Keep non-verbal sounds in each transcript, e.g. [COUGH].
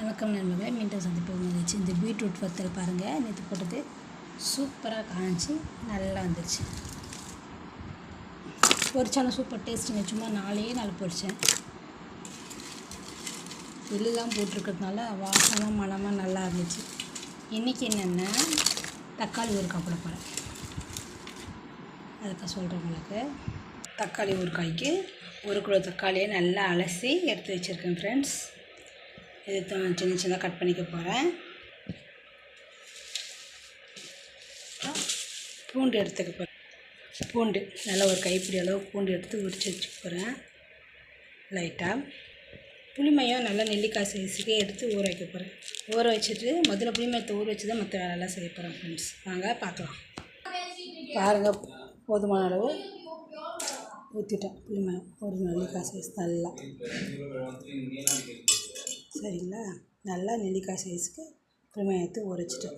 வணக்கம் நண்பர்களே மீண்டும் சந்திப்பு வந்துச்சு இந்த பீட்ரூட் வத்தல் பாருங்கள் நேற்று போட்டது சூப்பராக காய்ச்சி நல்லா வந்துருச்சு. பொரிச்சாலும் சூப்பர் டேஸ்ட்டுங்க சும்மா நாலே நாள் பொரித்தேன் எல்லாம் போட்டிருக்கிறதுனால வாசனம் மனமாக நல்லா இருந்துச்சு. இன்றைக்கி என்னென்னா? தக்காளி ஊறுக்காய் போட போகிறேன் அதுக்காக சொல்கிறேன் உங்களுக்கு. தக்காளி ஊறுகாய்க்கு ஒரு கிலோ தக்காளியை நல்லா அலசி எடுத்து வச்சுருக்கேன் ஃப்ரெண்ட்ஸ் இது சின்ன சின்னதாக கட் பண்ணிக்க போகிறேன் பூண்டு எடுத்துக்க போகிறேன் பூண்டு நல்லா ஒரு கைப்பிடி அளவு பூண்டு எடுத்து உரிச்சு வச்சுக்க போகிறேன் லைட்டாக புளிமையம் நல்லா நெல்லிக்காய் சைஸுக்கே எடுத்து ஊற வைக்க போகிறேன் ஊற வச்சுட்டு முதல்ல புளிமையத்தை ஊற வச்சு தான் மற்ற வேலையெல்லாம் செய்ய போகிறேன் ஃப்ரெண்ட்ஸ் வாங்க பார்க்கலாம். பாருங்கள் போதுமான அளவு ஊற்றிட்டேன் புளிமயம் ஒரு நெல்லிக்காய் சைஸ் நல்லா. சரிங்களா? நல்லா நெல்லிக்காய் சைஸுக்கு புளிமயத்தை உரைச்சிட்டேன்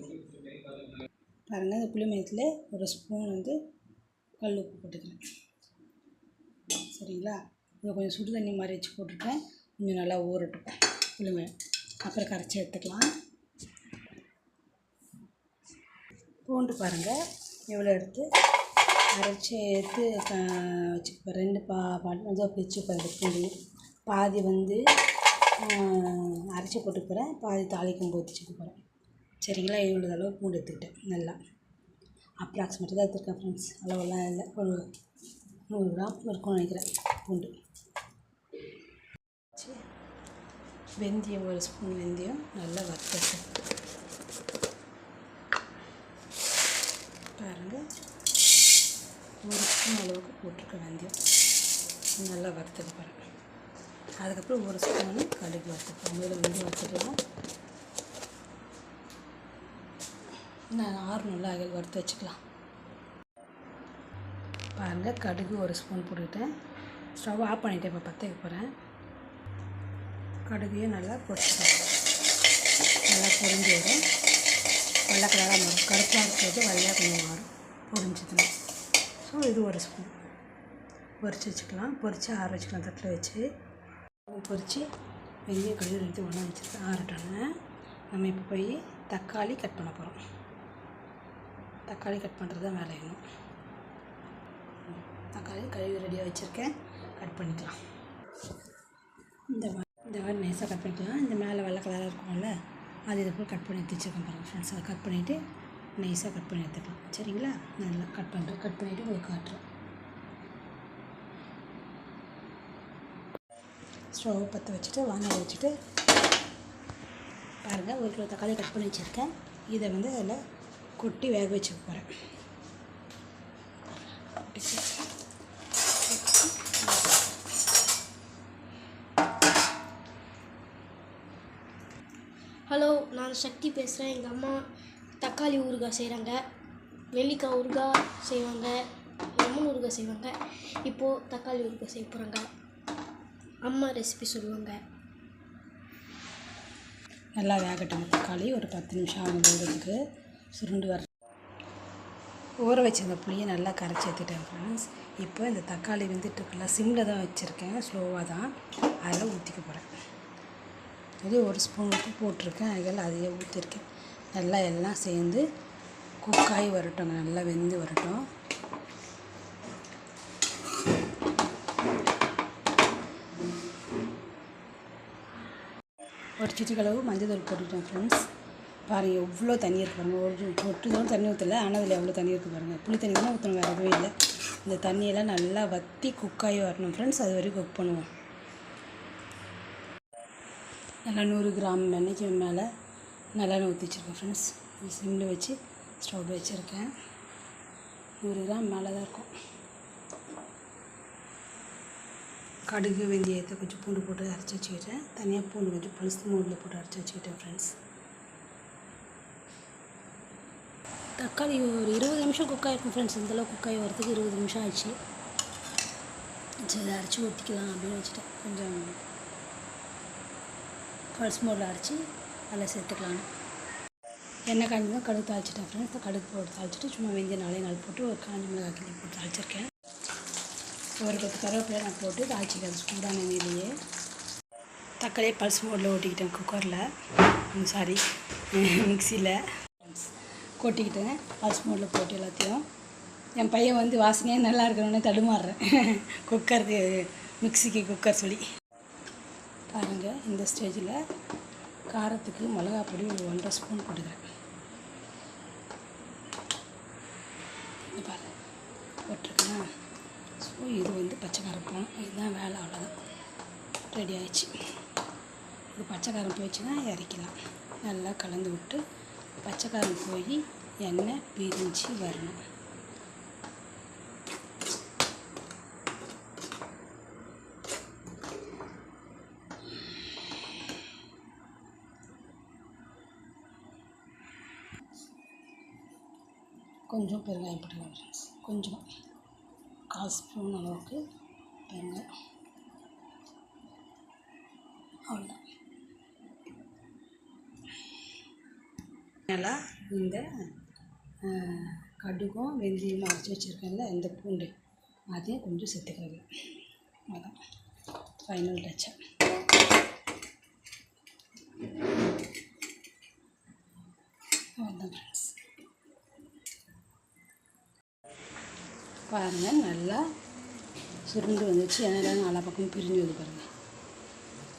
பாருங்கள் இந்த புளிமயத்தில் ஒரு ஸ்பூன் வந்து கல் உப்பு போட்டுக்கிறேன். சரிங்களா? இதை கொஞ்சம் சுடு தண்ணி மாதிரி வச்சு போட்டுட்டேன். கொஞ்சம் நல்லா ஊறட்டும் புளிமயம் அப்புறம் கரைச்சி எடுத்துக்கலாம். பூண்டு பாருங்கள் எவ்வளோ எடுத்து? அரைச்சி எடுத்து வச்சுப்பேன் ரெண்டு பா பாட்டு வந்து வச்சுப்பேன் பூண்டு. பாதி வந்து அரைச்சி போட்டுக்கிறேன் பாதி தாளிக்கும் போது போகிறேன் சரிங்களா? இவ்வளோ அளவு பூண்டு எடுத்துக்கிட்டேன். நல்லா. அப்ராக்சிமேட்டாக தான் எடுத்துருக்கேன் ஃப்ரெண்ட்ஸ் அளவெல்லாம் இல்லை. ஒரு நூறு கிராம் இருக்கும்னு நினைக்கிறேன் பூண்டு. வெந்தயம் ஒரு ஸ்பூன் வெந்தயம். நல்லா வறுத்து பாருங்கள் ஒரு ஸ்பூன் அளவுக்கு போட்டிருக்கேன் வெந்தயம். நல்லா வறுத்தது பாருங்கள் அதுக்கப்புறம் ஒரு ஸ்பூனு கடுகு வறுத்துக்கலாம் முதல்ல வெந்து வச்சுக்கலாம். நான் ஆறுநூறு அகல் வறுத்து வச்சுக்கலாம். பாருங்கள் கடுகு ஒரு ஸ்பூன் போட்டுக்கிட்டேன். ஸ்டவ் ஆஃப் பண்ணிவிட்டேன் இப்போ பற்ற போகிறேன் கடுகையும் நல்லா பொரிச்சுக்கலாம். நல்லா பொரிஞ்சு வரும். வெள்ளை கலராக மாறும் கருப்பாக இருக்கிறது வெள்ளையாக கொஞ்சம் மாறும் பொரிஞ்சதுன்னா. ஸோ இது ஒரு ஸ்பூன். பொரிச்சு வச்சுக்கலாம். பொரித்து ஆற வச்சுக்கலாம். தட்டில் வச்சு. பொரித்து பெரிய கழுவி எடுத்து ஒன்றா வச்சுருக்கேன் ஆறட்டோன்னு நம்ம இப்போ போய் தக்காளி கட் பண்ண போகிறோம் தக்காளி கட் பண்ணுறது தான் வேலை வேணும் தக்காளி கழுவி ரெடியாக வச்சுருக்கேன். கட் பண்ணிக்கலாம். இந்த மாதிரி இந்த மாதிரி நைஸாக கட் பண்ணிக்கலாம். இந்த மேலே வெள்ளை கலராக இருக்கும்ல அது இதை போல் கட் பண்ணி எடுத்து வச்சுருக்கேன் பாருங்கள் ஃப்ரெண்ட்ஸ் அதை கட் பண்ணிவிட்டு நைஸாக கட் பண்ணி எடுத்துக்கலாம். சரிங்களா? நல்லா கட் பண்ணுறேன் கட் பண்ணிவிட்டு உங்களுக்கு காட்டுறேன். ஸ்டவ் பற்ற வச்சுட்டு வானல் வச்சுட்டு பாருங்கள் ஒரு கிலோ தக்காளி கட் பண்ணி வச்சுருக்கேன். இதை வந்து அதில் கொட்டி வேக வச்சுக்க போகிறேன் ஹலோ நான் சக்தி பேசுகிறேன் எங்கள் அம்மா தக்காளி ஊறுகாய் செய்கிறாங்க நெல்லிக்காய் ஊறுகாய் செய்வாங்க. லெமன் ஊறுகாய் செய்வாங்க. இப்போது தக்காளி ஊறுகாய் செய்ய போகிறாங்க அம்மா ரெசிபி சொல்லுவாங்க. நல்லா வேகட்டும். தக்காளி ஒரு பத்து நிமிஷம் ஆகும் போகிறதுக்கு சுருண்டு வர ஊற வச்சிருந்த புளியை நல்லா கரைச்சி எடுத்துட்டேன் ஃப்ரெண்ட்ஸ் இப்போ இந்த தக்காளி வெந்துட்டுருக்குல்ல சிம்மில் தான் வச்சுருக்கேன். ஸ்லோவாக தான் அதில் ஊற்றிக்க போகிறேன் இது ஒரு ஸ்பூன் உப்பு போட்டிருக்கேன். அதில் அதையே ஊற்றிருக்கேன் நல்லா எல்லாம் சேர்ந்து குக்காகி வரட்டும். நல்லா வெந்து வரட்டும். ஒரு சிட்டிகளவு மஞ்சள் தூள் போட்டுட்டேன் ஃப்ரெண்ட்ஸ் பாருங்கள் எவ்வளோ தண்ணி இருக்குது பாருங்கள் ஒரு ஒட்டு தூரம் தண்ணி ஊற்றல ஆனால் அதில் எவ்வளோ தண்ணி இருக்குது பாருங்கள் புளி தண்ணி தான் ஊற்றணும் வேறு எதுவும் இல்லை. இந்த தண்ணியெல்லாம் நல்லா வற்றி குக்காகி வரணும் ஃப்ரெண்ட்ஸ் அது வரைக்கும் குக் பண்ணுவோம். நல்லா நூறு கிராம் எண்ணெய்க்கு மேலே நல்லெண்ணெய் ஊற்றி வச்சுருக்கேன் ஃப்ரெண்ட்ஸ் சிம்மில் வச்சு ஸ்டவ் வச்சுருக்கேன். நூறு கிராம் மேலே தான் இருக்கும். கடுகு வெந்தயத்தை கொஞ்சம் பூண்டு போட்டு அரைச்சி வச்சுக்கிட்டேன். தனியாக பூண்டு கொஞ்சம் பழுசு மூடில் போட்டு அரைச்சி வச்சுக்கிட்டேன் ஃப்ரெண்ட்ஸ் தக்காளி ஒரு இருபது நிமிஷம் குக் ஆகிருக்கும் ஃப்ரெண்ட்ஸ் இந்தளவு குக் ஆகி வரதுக்கு இருபது நிமிஷம் ஆச்சு சரி அரைச்சி ஊற்றிக்கலாம் அப்படின்னு வச்சுட்டேன். கொஞ்சம் பழுசு மோடில் அரைச்சி அதில் சேர்த்துக்கலான்னு எண்ணெய் காய்ஞ்சு தான் கடுகு தாளிச்சிட்டேன் ஃப்ரெண்ட்ஸ் கடுகு போட்டு தாளிச்சிட்டு சும்மா வெந்தயம் நாளே நாள் போட்டு ஒரு காஞ்சி மிளகாய் கிள்ளி போட்டு தாளிச்சிருக்கேன். ஒரு பத்து கருவேப்பிலை நான் போட்டு தாளிச்சிக்கிறேன் சூடான நிலையே தக்காளியை பல்ஸ் மோடில் ஓட்டிக்கிட்டேன் குக்கரில். சாரி [LAUGHS] மிக்சியில். கொட்டிக்கிட்டேன். பல்ஸ் மோடில் போட்டு எல்லாத்தையும். என் பையன் வந்து வாசனையாக நல்லா இருக்கணும்னு தடுமாறுறேன். [LAUGHS] குக்கருக்கு மிக்சிக்கு குக்கர் சொல்லி. பாருங்கள் இந்த ஸ்டேஜில் காரத்துக்கு மிளகா பொடி ஒரு ஒன்றரை ஸ்பூன் போட்டுக்கிறேன். ஸோ இது வந்து பச்சை கரப்போம். இதுதான் வேலை அவ்வளோதான் ரெடி ஆயிடுச்சு. இது பச்சை காரம் போயிடுச்சுன்னா இறக்கலாம் நல்லா கலந்து விட்டு பச்சை காரம் போய் எண்ணெய் பிரிஞ்சு வரணும். கொஞ்சம் பெருங்காயம் போட்டுக்கலாம் கொஞ்சம். முக்கால் ஸ்பூன் அளவுக்கு பெருங்காயம் அவ்வளோதான் நல்லா இந்த கடுகும் வெந்தயமும் அரைச்சி வச்சுருக்கேன்ல இந்த பூண்டு. அதையும் கொஞ்சம் சேர்த்துக்கிறது. அதான் ஃபைனல் டச்சா அவ்வளோதான் ஃப்ரெண்ட்ஸ் பாருங்கள் நல்லா சுருண்டு வந்துச்சு. எண்ணெய் நாலா பக்கம் பிரிஞ்சு வந்து பாருங்கள்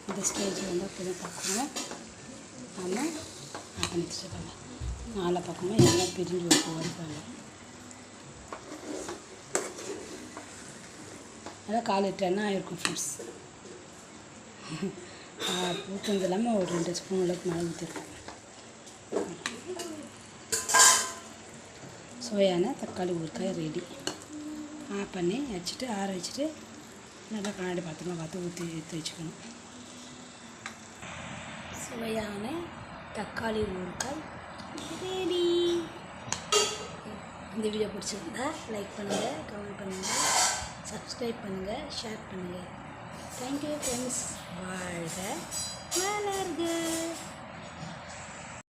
இந்த ஸ்டேஜ் வந்து அப்படி தான் பார்க்கணும் நம்ம ஆஃப் பண்ணி வச்சுருக்காங்க நாலா பக்கமாக எல்லாம் பிரிஞ்சு வந்து வருவாங்க அதான் கால் லிட்டர் ஆகிருக்கும் ஃப்ரெண்ட்ஸ் ஊற்றுனது இல்லாமல் ஒரு ரெண்டு ஸ்பூன் அளவுக்கு மேலே ஊற்றிருக்கேன் சுவையான தக்காளி ஊறுகாய் ரெடி ஆஃப் பண்ணி வச்சுட்டு ஆற வச்சுட்டு நல்லா கண்ணாடி பாத்திரமாக பார்த்து ஊற்றி எடுத்து வச்சுக்கணும். சுவையான தக்காளி ஊறுகாய் ரெடி இந்த வீடியோ பிடிச்சிருந்தா லைக் பண்ணுங்கள் கமெண்ட் பண்ணுங்கள் சப்ஸ்கிரைப் பண்ணுங்கள் ஷேர் பண்ணுங்கள் தேங்க்யூ ஃப்ரெண்ட்ஸ் வாழ்க வளர்க